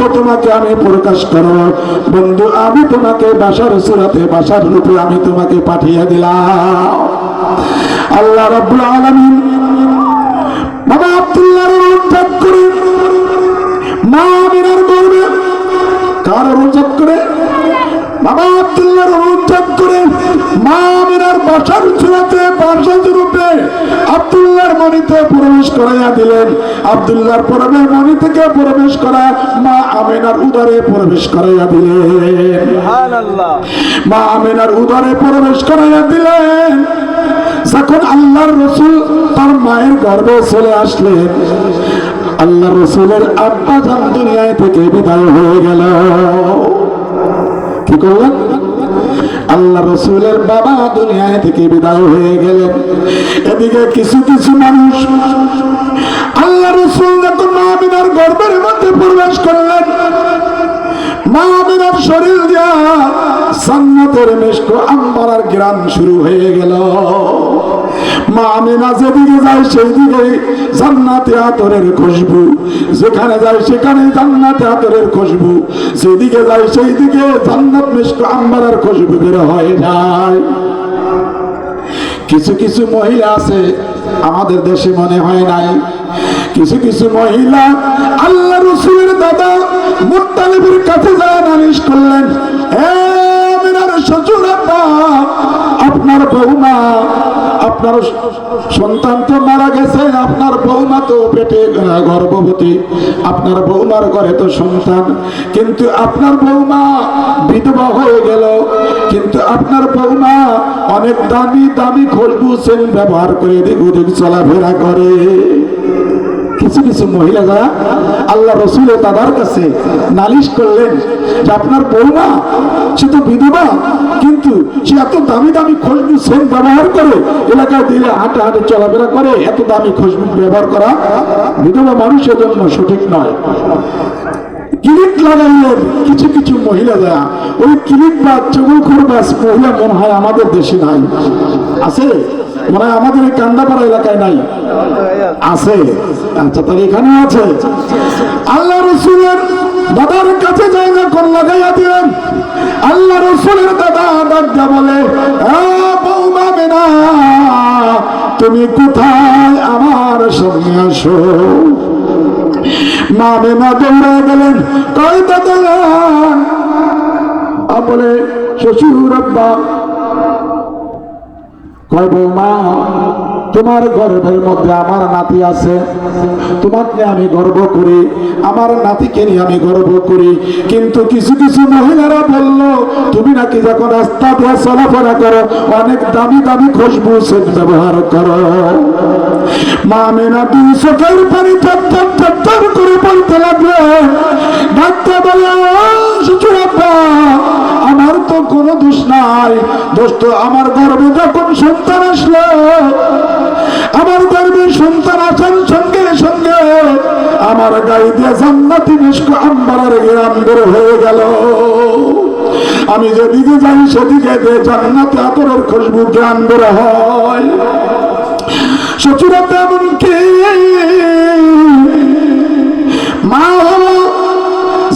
মধ্যে তোমাকে আমি প্রকাশ করো। বন্ধু, আমি তোমাকে বাসার সুরাতে, বাসার রূপে আমি তোমাকে পাঠিয়ে দিলাম। আল্লাহ রব্বুল আলামিন বাবা আব্দুল্লাহর উদ্ধার করে মা আমিনার গর্বে কার উদ্ধার করে বাবা আব্দুল্লাহর অনুযোগ করে মা আমিনার বাসার চূড়াতে বাসার রূপে আব্দুল্লাহর মনিতে প্রবেশ করাইয়া দিলেন। আব্দুল্লাহর পরমের মনি থেকে প্রবেশ করা মা আমিনার উদরে প্রবেশ করাইয়া দিলেন। মা আমিনার উদরে প্রবেশ করাইয়া দিলেন। যখন আল্লাহর রসুল তার মায়ের গর্ভে চলে আসলেন আল্লাহ রসুলের আব্বা জান দুনিয়ায় থেকে বিদায় হয়ে গেল। কি করলেন আল্লাহ রসুলের বাবা দুনিয়ায় থেকে বিদায় হয়ে গেলেন এদিকে কিছু কিছু মানুষ আল্লাহ রসুল যখন মাহমিনার গর্বের মধ্যে প্রবেশ করলেন মাহমিনার শরীর দিয়া সান্নাতের মেশকো আম্বারার গ্রাম শুরু হয়ে গেল। মা আমিনা যেদিকে যায় সেই দিকে জান্নাতে আতরের খুশবু। যেখানে যায় সেখানে জান্নাতে আতরের খুশবু। যেদিকে যায় সেই দিকে জান্নাত আম্বারের খুশবু বের হয়ে যায়। কিছু কিছু মহিলা আছে, আমাদের দেশে মনে হয় নাই। কিছু কিছু মহিলা আল্লাহ রসুলের দাদা মুত্তালিবের কাছে যায় নালিশ করলেন আমিনার আপনার বৌমা, আপনার সন্তান তো মারা গেছে, আপনার বৌমা তো পেটে গর্ভবতী, আপনার বৌমার ঘরে তো সন্তান। কিন্তু আপনার বৌমা বিধবা হয়ে গেল, কিন্তু আপনার বৌমা অনেক দামি দামি খুশবু সেন ব্যবহার করে এদিক ওদিক চলাফেরা করে। কিছু কিছু মহিলা যারা আল্লাহ রসুলের দাদার কাছে নালিশ করলেন যে আপনার বৌমা সে তো বিধবা কিন্তু সে এত দামি দামি খুশবু সেন ব্যবহার করে এলাকায় দিলে হাঁটে হাঁটে চলাফেরা করে, এত দামি খুশবু ব্যবহার করা বিধবা মানুষের জন্য সঠিক নয়। লাগাইলেন কিছু কিছু ওই বা মহিলা মনে হয় আমাদের দেশে নাই। আছে? মনে হয় আমাদের এই কান্দাপাড়া এলাকায় নাই। আছে। আচ্ছা তাহলে এখানে আছে। আল্লাহ রসুলের দাদার কাছে জায়গা কর লাগাইয়া দিলেন আল্লাহ রসুলের দাদা ডাক্তার বলে "আ, বৌমা তুমি কোথায়? আমার সামনে আসো। মা মেনা দৌড়ে গেলেন কয় দাদা? বলে শ্বশুর কয় বৌমা? তোমার গর্ভের মধ্যে আমার নাতি আছে। তোমাকে আমি গর্ব করি আমার নাতিকে নিয়ে আমি গর্ব করি। কিন্তু কিছু কিছু মহিলারা বলল তুমি নাকি যখন রাস্তা দিয়ে চলাফেরা করো অনেক দামি দামি খুশবু সেট ব্যবহার করো। মা মেনা দুই চোখের পানি করে বলতে লাগল ডাক্তার বলে "ও, শ্বশুর আব্বা আমার তো কোনো দোষ নাই। দোষ তো আমার গর্বে যখন সন্তান আসলো, আমার গর্বে সন্তান আসার সঙ্গে সঙ্গে আমার গায়ে দিয়ে জান্নাতি মিষ্ক আম্বারের গ্রাম বের হয়ে গেল। আমি যেদিকে যাই সেদিকে জান্নাতে আতরের খুশবু জ্ঞান বের হয়। শ্বশুরা তেমন কি? মা হলো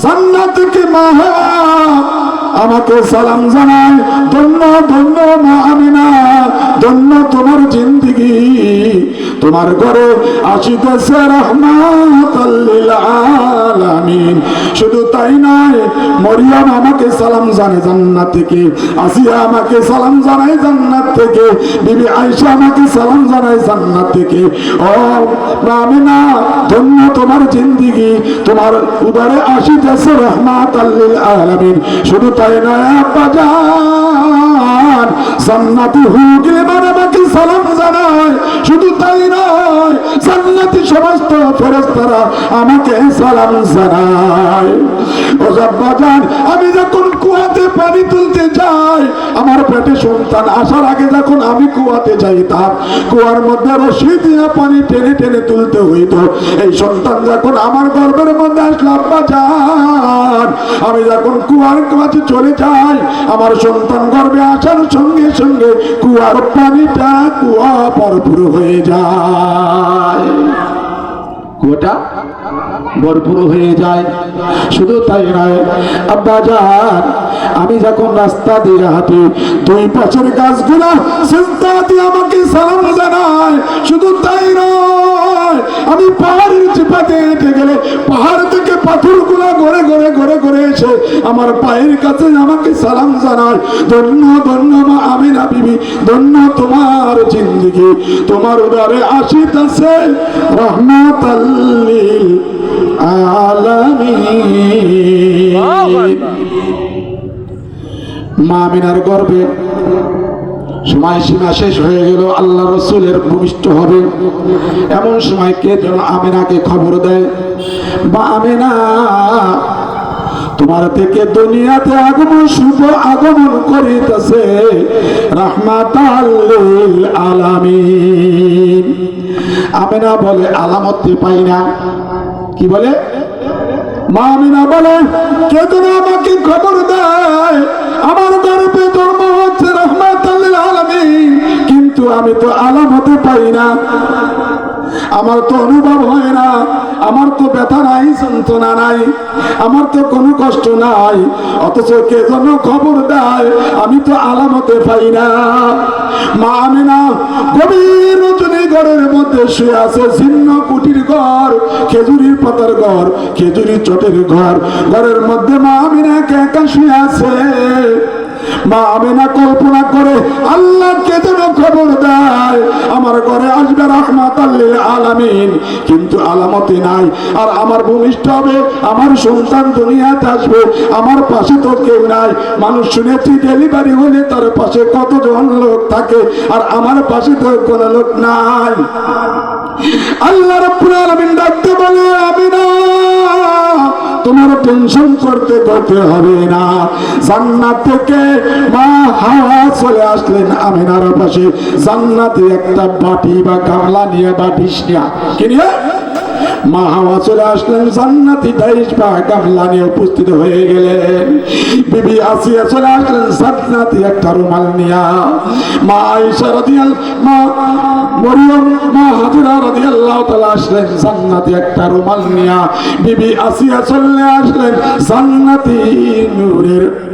জান্নাত থেকে মা। হওয়া আমাকে সালাম জানায় ধন্য ধন্য মা আমিনা ধন্য তোমার জিন্দিগি। তোমার ঘরে আসিতেছে আলামিন। শুধু তাই নয়, মরিয়ম আমাকে সালাম জানে জান্নাত থেকে, আসিয়া আমাকে সালাম জানায় জান্নাত থেকে, বিবি আয়েশা আমাকে সালাম জানায় জান্নাত থেকে। ও মা আমিনা ধন্য তোমার জিন্দিগি, তোমার উদারে আসিতেছে রহমাত আল্লিল আলামিন। শুধু তাই নয়, আব্বা জান, জান্নাতি হুগলে আমাকে সালাম জানায়। শুধু তাই নয়, জান্নাতি সমস্ত ফেরেশতারা আমাকে সালাম জানায়। আমি যখন কুয়াতে পানি তুলতে যাই, আমার পেটে সন্তান আসার আগে যখন আমি কুয়াতে যাইতাম, কুয়ার মধ্যে রশি দিয়ে পানি টেনে টেনে তুলতে হইতো। এই সন্তান যখন আমার গর্বের মধ্যে আসলো আব্বা আমি যখন কুয়ার কাছে চলে যাই, আমার সন্তান গর্বে আসার সঙ্গে সঙ্গে কুয়ার পানিটা কুয়া ভরপুর হয়ে যায়। কুয়োটা ভরপুর হয়ে যায়। শুধু তাই নয়, আব্বা যান আমি যখন রাস্তা দিয়ে হাতে তুই পাশের গাছগুলা চিন্তা দিয়ে আমাকে সালাম জানায়। শুধু তাই নয় আমি পাহাড়ের চিপাতে হেঁটে গেলে পাহাড় থেকে পাথরগুলা গড়ে গড়ে গড়ে গড়ে এসে আমার পায়ের কাছে আমাকে সালাম জানায় ধন্য ধন্য মা আমিনা বিবি ধন্য তোমার জিন্দগি তোমার উদারে আসিতেছে রহমতাল্লিল আলামিন। মা আমিনার গর্বে সময় সীমা শেষ হয়ে গেল, আল্লাহ রসুলের ভূমিষ্ঠ হবে। এমন সময় কে যেন আমিনাকে খবর দেয়, বা আমিনা, তোমার থেকে দুনিয়াতে আগমন, শুভ আগমন করিতেছে রহমাত আলামিন। আমিনা বলে, আলামত পাই না। কি বলে? মা আমিনা বলে, কে যেন আমাকে খবর দেয় আমার তরফে জন্ম হচ্ছে রহমাত কিন্তু আমি তো আলাম হতে পারি না। আমার তো অনুভব হয় না। আমার তো ব্যথা নাই, যন্ত্রণা নাই, আমার তো কোনো কষ্ট নাই, অথচ কে যেন খবর দেয়, আমি তো আলামতে পাই না। মা আমি না গভীর রজনী ঘরের মধ্যে শুয়ে আছে, ছিন্ন কুটির ঘর, খেজুরির পাতার ঘর, খেজুরির চটের ঘর। ঘরের মধ্যে মা আমি না একা শুয়ে আছে। মা আমেনা কল্পনা করে আল্লাহকে যেন খবর দেয়, আমার ঘরে আসবে রহমাত আলামিন। কিন্তু আলামতে নাই, আর আমার ভূমিষ্ঠ হবে, আমার সন্তান দুনিয়াতে আসবে, আমার পাশে তো কেউ নাই। মানুষ শুনেছি ডেলিভারি হলে তার পাশে কতজন লোক থাকে, আর আমার পাশে তো কোনো লোক নাই। আল্লাহ রব্বুল আলামিন ডাকতে বলে, আমিনা! তোমার টেনশন করতে করতে হবে না। জান্নাত থেকে মা হাওয়া চলে আসলেন আমিনার পাশে। জান্নাতে একটা বাটি বা গামলা নিয়ে বাটিস কি নিয়ে? মা হাওয়া চলে আসলেন জান্নাতি দাইশ বা গামলা নিয়ে উপস্থিত হয়ে গেলেন। বিবি আসিয়া চলে আসলেন জান্নাতি একটা রুমাল নিয়া। মা আয়েশা রাদিয়াল, মা মরিয়ম, মা হাজরা রাদিয়াল্লাহু তাআলা আসলেন জান্নাতি একটা রুমাল নিয়া। বিবি আসিয়া চলে আসলেন জান্নাতি নূরের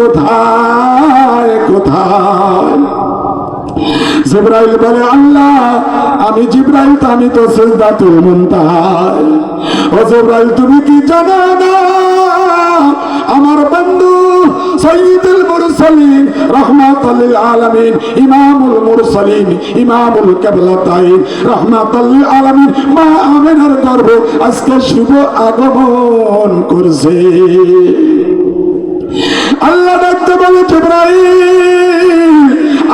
কোথায় কোথায়? জিব্রাইল বলে, আল্লাহ, আমি জিব্রাইল, তো আমি তো সিজদাতুল মুনতাহায় ও জিব্রাইল, তুমি কি জানো না? আমার বন্ধু সৈয়দুল মুরসালিন রাহমাতাল আলামিন, ইমামুল মুরসালিন, ইমামুল কিবলাতাইন, রাহমাতাল আলামিন, মা আমিনার গর্ভ আজকে শুভ আগমন করছে। আল্লাহ ডাকতে বলে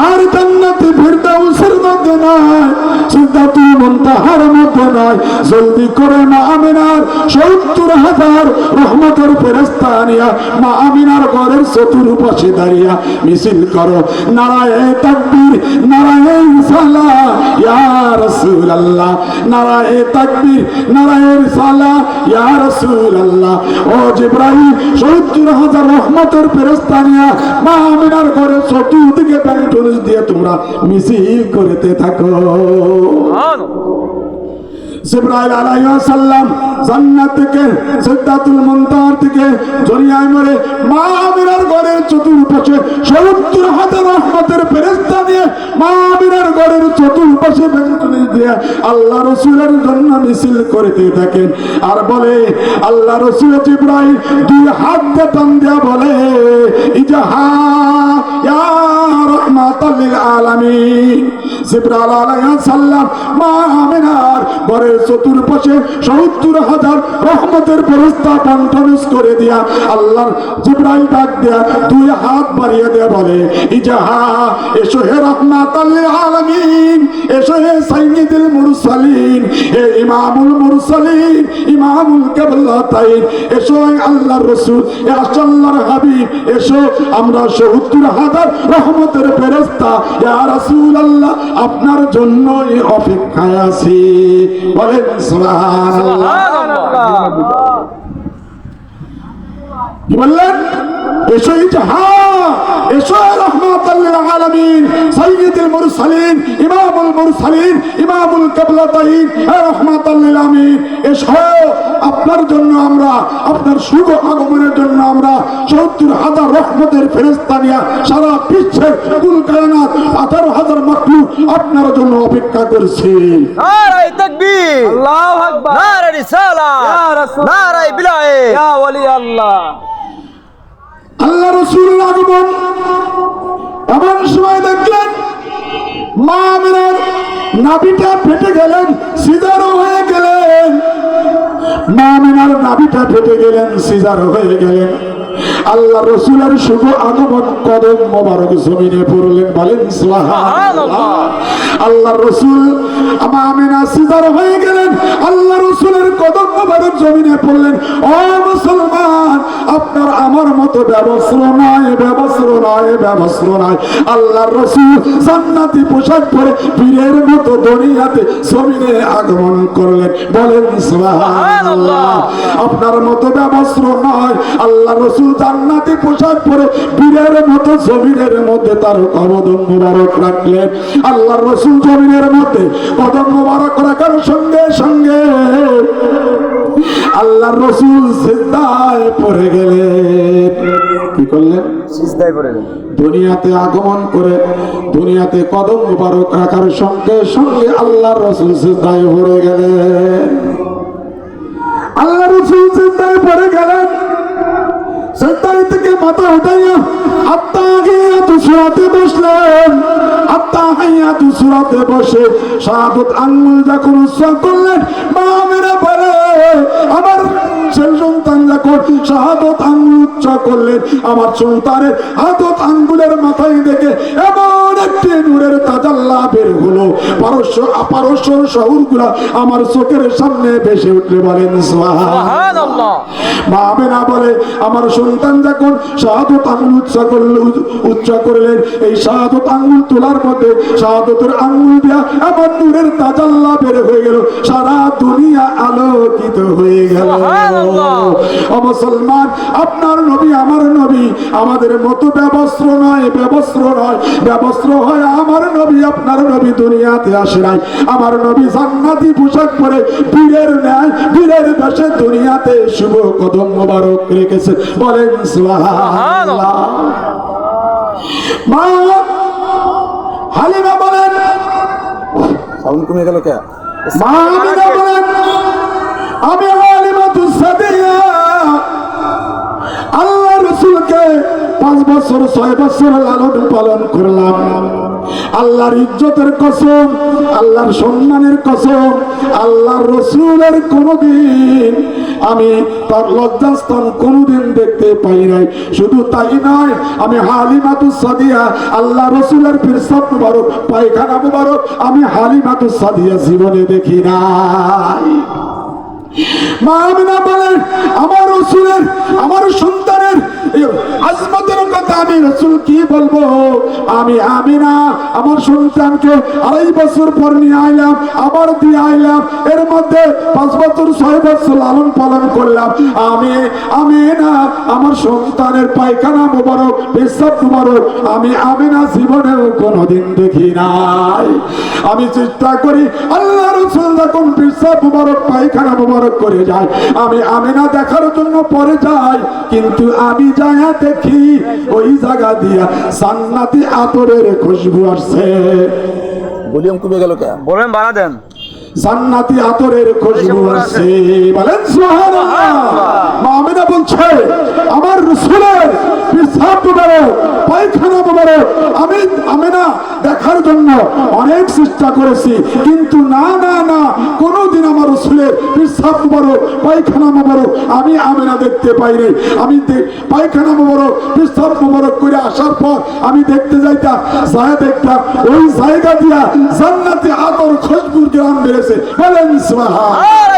আর জান্নাতে ফিরদাউসের মধ্যে নয় সিদ্ধাতুল মুনতাহার মধ্যে নয় জলদি করে মা আমিনার সত্তর হাজার রহমতের ফেরেস্তা আনিয়া, মা আমিনার ঘরের চতুর্পাশে দাঁড়িয়া মিছিল করো। নারায়ে তাকবীর, নারায়ে সালা ইয়া রাসূলুল্লাহ। নারায়ে তাকবীর, নারায়ে সালা ও সত্তর হাজার রহমতের ফেরেস্তা নিয়া মা আমিনার ঘরে চতুর্দিকে ব্যান্টুলিশ দিয়ে তোমরা মিছিল করতে থাকো। জিব্রাইল আলাইহিস সালাম জান্নাত থেকে, সিদ্ধাতুল মুনতাহার থেকে দুনিয়ায় মরে মা আমিনার ঘরের চতুর্পাশে সত্তর হাজার রহমতের ফেরেশতা দিয়ে মা আমিনার ঘরের চতুর্পাশে বেঞ্চনে দিয়ে আল্লাহ রসুলের জন্য মিছিল করতে থাকেন। আর বলে, আল্লাহ রসুল জিব্রাইল দুই হাত দিয়ে টান দিয়া বলে, ইজাহা ইয়া রহমাতাল আলামিন। ইমামুল মুরসালিন, ইমামুল কিবলাতাইন আল্লাহর রাসূল, এ এসো আমরা সত্তর হাজার রহমতের ফেরেশতা, ইয়া রাসূলুল্লাহ আপনার জন্যই অপেক্ষায় আছি। বলেন বললেন? এসো ইজাহা এসো রহমাতাল্লিল আলামিন সাইয়্যিদুল মুরসালিন ইমামুল মুরসালিন ইমামুল কিবলাতাইন হে রহমাতাল্লিল আলামিন এসো আপনার জন্য আমরা আপনার শুভ আগমনের জন্য আমরা সত্তর হাজার রহমতের ফেরেশতা নিয়ে সারা বিশ্বের কুল কায়নাত আঠারো হাজার মাকলুক আপনার জন্য অপেক্ষা করছে। নারাই তাকবীর আল্লাহু আকবার। নারাই রিসালাত ইয়া রাসূল নারাই বিলায়ে ইয়া ওলি আল্লাহ। আল্লাহ রসুল আগমন। এমন সময় দেখলেন মা আমিনার নাভিটা ফেটে গেলেন, সিজারও হয়ে গেলেন। মা আমিনার নাভিটা ফেটে গেলেন, সিজারও হয়ে গেলেন। আল্লাহ রসুলের শুভ আগমন কদম মোবারক জমিনে পড়লেন বলেন আল্লাহ রসুল আমার আমিনা সিজার হয়ে গেলেন আল্লাহ রসুলের কদম মোবারক জমিনে পড়লেন। ও মুসলমান আপনার আমার মতো ব্যবস্থা নয় ব্যবস্ত্র আল্লাহ রসুল পোশাক পরে বীরের মতো আগমন করলেন। বলেন আপনার মতো ব্যবস্ত্র নয়। আল্লাহ রসুল জান্নাতি পোশাক পরে বীরের মতো জমিনের মধ্যে তার কদম মুবারক রাখলেন। আল্লাহ রসুল জমিনের মধ্যে কদম মুবারক রাখার সঙ্গে সঙ্গে আল্লাহ রসুল সিদ্ধায় পড়ে গেলেন কি করলেন? সিজদায় পড়ে গেল দুনিয়াতে আগমন করে দুনিয়াতে কদম মুবারক রাখার সঙ্গে সঙ্গে আল্লাহ রসুল সিদ্ধায় পড়ে গেলেন। আল্লাহ রসুল সিদ্ধায় পড়ে গেলেন। সিদ্ধায় থেকে মাথা উঠাইয়া আত্মা গিয়া দুসরাতে বসলেন। আত্মা হাইয়া দুসরাতে বসে শাহাদত আঙ্গুল যখন উৎসব করলেন মা মেরা বলে আমার ছেলে সন্তান যখন শাহাদত আঙ্গুল উচ্চ করলেন আমার সন্তানের হাতত আঙ্গুলের মাথায় দেখে এমন একটি নূরের তাজাল্লা বের হলো। পারস্য শহরগুলা আমার চোখের সামনে ভেসে উঠলে বলেন মা বলে আমার সন্তান যখন শাহাদত আঙ্গুল উচ্চ করল উচ্চ করলেন। এই শাহাদত আঙ্গুল তোলার মধ্যে শাহাদতের আঙ্গুল দিয়া এমন নূরের তাজাল্লা বের হয়ে গেল। সারা দুনিয়া আলোকিত হয়ে গেল। ও মুসলমান আপনার নবী আমার নবী আমাদের মতো ব্যবস্ত্র নয় ব্যবস্ত্র নয়। ব্যবস্ত্র হয় আমার নবী আপনার নবী দুনিয়াতে আসে নাই। আমার নবী জান্নাতি পোশাক পরে বীরের ন্যায় বীরের বেশে দুনিয়াতে শুভ কদম মোবারক রেখেছে বলেন সুবহানাল্লাহ। মা হালিমা বলেন। সাউন্ড কমে গেল কে? মা আমিনা বলেন আমি আল্লাহ রসুলকে পাঁচ বছর ছয় বছর লালন পালন করলাম। আল্লাহর ইজ্জতের কসম, আল্লাহর সম্মানের কসম, আল্লাহর রসুলের কোনদিন আমি তার লজ্জাস্থান কোনদিন দেখতে পাই নাই। শুধু তাই নয়, আমি হালিমাতু সাদিয়া, আল্লাহ রসুলের ফিরসাদ মুবারক, পায়খানা মুবারক, আমি হালিমাতু সাদিয়া জীবনে দেখি নাই। মা আমিনা বলেন আমার রসুলের, আমার সন্তানের আজমতের কথা আমি রসুল কি বলব? আমি আমিনা, আমার সন্তানকে আড়াই বছর পর নিয়ে আইলাম, আবার দিয়ে আইলাম, এর মধ্যে পাঁচ বছর, ছয় বছর লালন পালন করলাম। আমি আমি না আমার সন্তানের পায়খানা মোবারক, পেশাব মোবারক, আমি আমিনা জীবনেও কোনোদিন দেখি নাই। আমি চেষ্টা করি আল্লাহ রসুল যখন পেশাব মোবারক, পায়খানা মোবারক করে যায়, আমি আমি না দেখার জন্য পরে যাই, কিন্তু আমি যায়া দেখি ওই জায়গা দিয়া সান্নাতি আতরের খুশবু আসছে। ভলিউম কমে গেল কে? বলেন বাড়া দেন। জান্নাতি আতরের খুশবু আসছে। বলেন সুবহানাল্লাহ। মা আমিনা বলছে আমার রসুলের পেশাব মুবারক পায়খানা মুবারক আমি আমি না দেখার জন্য অনেক চেষ্টা করেছি। কিন্তু না না না কোনোদিন আমার রসুলের পেশাব মুবারক পায়খানা মুবারক আমি আমি না দেখতে পাই নাই আমি পায়খানা মুবারক পেশাব মুবারক করে আসার পর আমি দেখতে যাইতাম যায় দেখতাম ওই জায়গা দিয়া জান্নাতে আতর খুশবুর গ্রাম বেড়েছে। বলেন সুবহান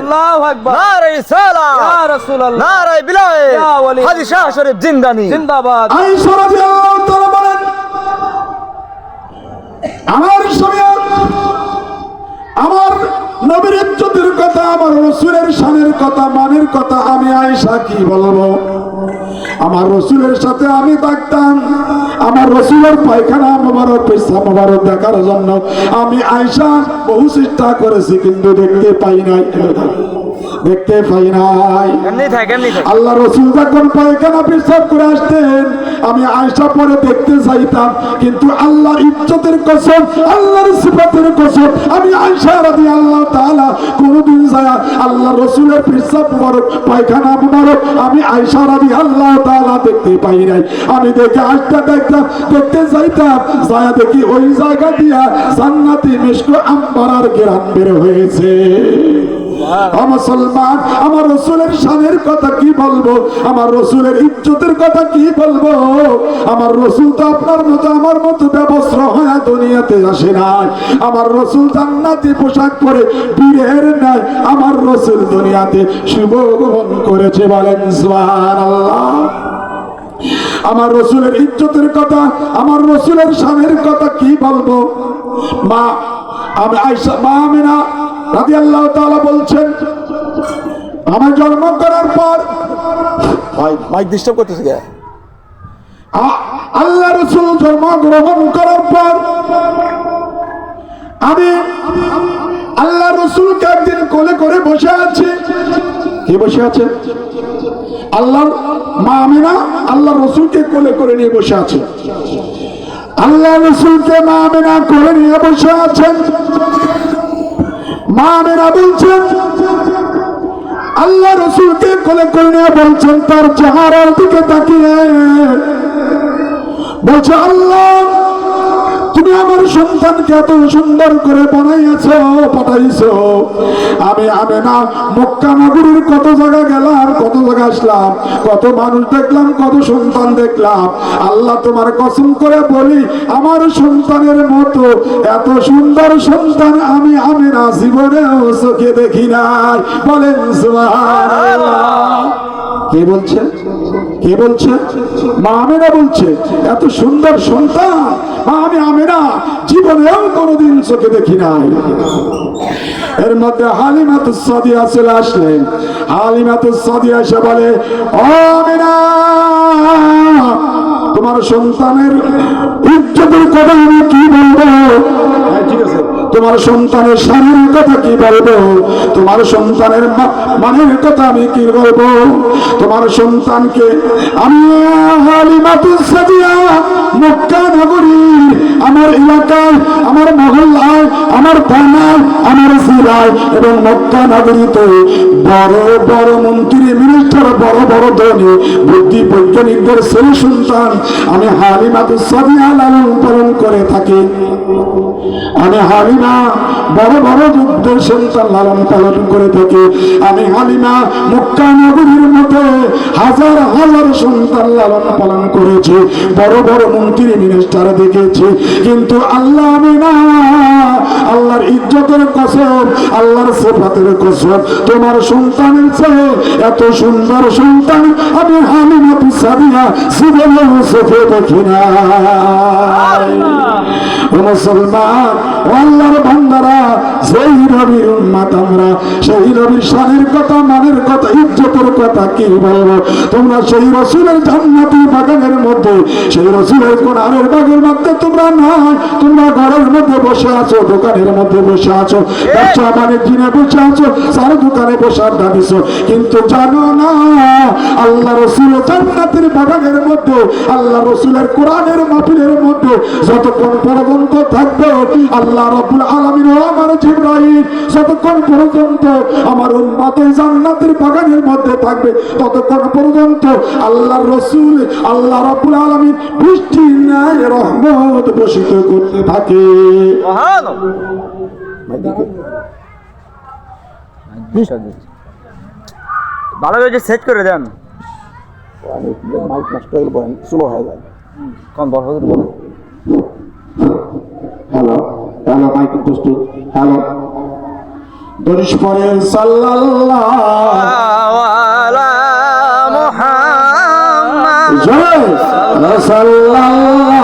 আল্লাহু আকবার। নারাই সালাম ইয়া রাসূলুল্লাহ। নারাই বিলায় ইয়া ওয়ালি। শাহ শরীফ জিন্দানি। জিন্দাবাদ। আয়েশা আমার আমার নবীর ইজ্জতের কথা, আমার রসুলের কথা, মানের কথা আমি আয়েশা কি বলব? আমার রসুলের সাথে আমি থাকতাম, আমার রসুলের পায়খানা মোবারক, পেশা মোবারক দেখার জন্য আমি আয়েশা বহু চেষ্টা করেছি, কিন্তু দেখতে পাই নাই। দেখতে পাই নাই। আল্লাহ রসুল যখন পায়খানা পেশাব করে আসতেন আমি আয়সা পরে দেখতে চাইতাম কিন্তু আল্লাহর ইজ্জতের কসম আল্লাহর সিফাতের কসম আমি আয়সা রাদি আল্লাহ তাআলা কোনদিন যায় আল্লাহ রসুলের পেশাব মুবারক পায়খানা মুবারক আমি আয়সা রাদি আল্লাহ তাআলা দেখতে পাই নাই। আমি দেখে আসতে দেখতাম দেখতে চাইতাম যায় দেখি ওই জায়গা দিয়া জান্নাতি মিশকো আম্বারার গ্রাম বের হয়েছে। মুসলমান, আমার রসুলের শানের কথা কি বলব? আমার রসুলের ইজ্জতের কথা কি বলব? আমার রসুল তো আপনার মতো, আমার মতো ব্যবস্ত্র হয়ে দুনিয়াতে আসে নাই। আমার রসুল জান্নাতি পোশাক পরে বীরের নাই আমার রসুল দুনিয়াতে শুভ করেছে বলেন সুবহানাল্লাহ। আমার রসুলের ইজ্জতের কথা, আমার রসুলের শানের কথা কি বলব? মা, আমি আয়সা মা আমিনা রাজি আল্লাহ তাআলা বলছেন আমার জন্ম করার পর ভাই মাইক ডিস্টার্ব করতেছে কে? আল্লাহ রসুল জন্মগ্রহণ করার পর আমি আল্লাহ রসুলকে একদিন কোলে করে বসে আছি। কি বসে আছে? আল্লাহ মা আমিনা আল্লাহ রসুলকে কোলে করে নিয়ে বসে আছে। আল্লাহ রসুলকে মা আমিনা কোলে নিয়ে বসে আছেন। আল্লাহ রসুলকে কোলে করে বলছেন তার চেহারার দিকে তাকিয়ে। বলছে আল্লাহ তুমি আমার সন্তানকে এত সুন্দর করে বানাইয়াছ, পাঠাইছো। আমি আমি না মক্কা নগরীর কত জায়গা গেলাম, কত জায়গা আসলাম, কত মানুষ দেখলাম, কত সন্তান দেখলাম। আল্লাহ তোমার কসম করে বলি, আমার সন্তানের মতো এত সুন্দর সন্তান আমি আমি না জীবনেও চোখে দেখি নাই। বলেন কে বলছে? কে বলছে মা আমেরা বলছে এত সুন্দর সন্তান মা আমি আমেরা জীবনেও কোনোদিন চোখে দেখি নাই। এর মধ্যে হালিমাতু সাদিয়া চলে আসলেন। হালিমাতু সাদিয়া এসে বলে ও আমেরা তোমার সন্তানের ইজ্জতের কথা আমি কি বলব? হ্যাঁ, ঠিক আছে। তোমার সন্তানের স্বামীর কথা কি বলব? তোমার সন্তানের মানের কথা আমি কি বলব? তোমার সন্তানকে আমি আমার এলাকায়, আমার মহল্লায়, আমার থানায়, আমার জেলায় এবং মক্কা নগরীতে বড় বড় মন্ত্রী মিনিস্টার বড় বড় ধনী, বুদ্ধি বৈজ্ঞানিকদের ছেলে সন্তান আমি হালিমাতুল সাদিয়া লালন পালন করে থাকি। আমি হালিমা বড় বড় যুদ্ধের সন্তান লালন পালন করে থাকি। আমি হালিমা মক্কা নগরীর মতো হাজার হাজার সন্তান লালন পালন করেছি। বড় বড় মন্ত্রী মিনিস্টার দেখেছি। কিন্তু আল্লাহ আমি না। আল্লাহর ইজ্জতের কসম আল্লাহর সেফাতের কসম তোমার সন্তানের চেয়ে এত সুন্দর সন্তান আমি হালিমা পিসাবিয়া জীবনে চোখে দেখি না মুসলমান, ও আল্লাহর বান্দারা সেই নবীর সেই কথা, মানের কথা, ইজ্জতের কথা কি বলব? তোমরা সেই রসুলের জান্নাতি বাগানের মধ্যে, সেই রসুলের বাগের মধ্যে তোমরা নয়। তোমরা ঘরের মধ্যে বসে আছো, দোকানের মধ্যে বসে আছো ব্যবসা বাণিজ্যে বসে আছো, সার দোকানে কিন্তু জানো না, আল্লাহ রসুল জান্নাতের বাগানের মধ্যে, আল্লাহ রসুলের কোরআনের মাহফিলের মধ্যে যতক্ষণ পর্যন্ত থাকবে, আল্লাহ রব্বুল আলামিন আমার জিব্রাইল, যতক্ষণ পর্যন্ত আমার উম্মত ওই জান্নাতের বাগানের মধ্যে থাকবে ততক্ষণ পর্যন্ত আল্লাহর রসুল আল্লাহ রাব্বুল আলামিন বৃষ্টি নাই রহমত বসিত করতে থাকে। ভালো করে সেট করে দেন। মাইক নষ্ট হয়ে গেলে স্লো হয়ে যায় কোন বড় হবে হ্যালো হ্যালো মাইক প্রস্তুত। হ্যালো দরিশ পরের সাল্লাল্লাহ সাল্লাল্লাহ।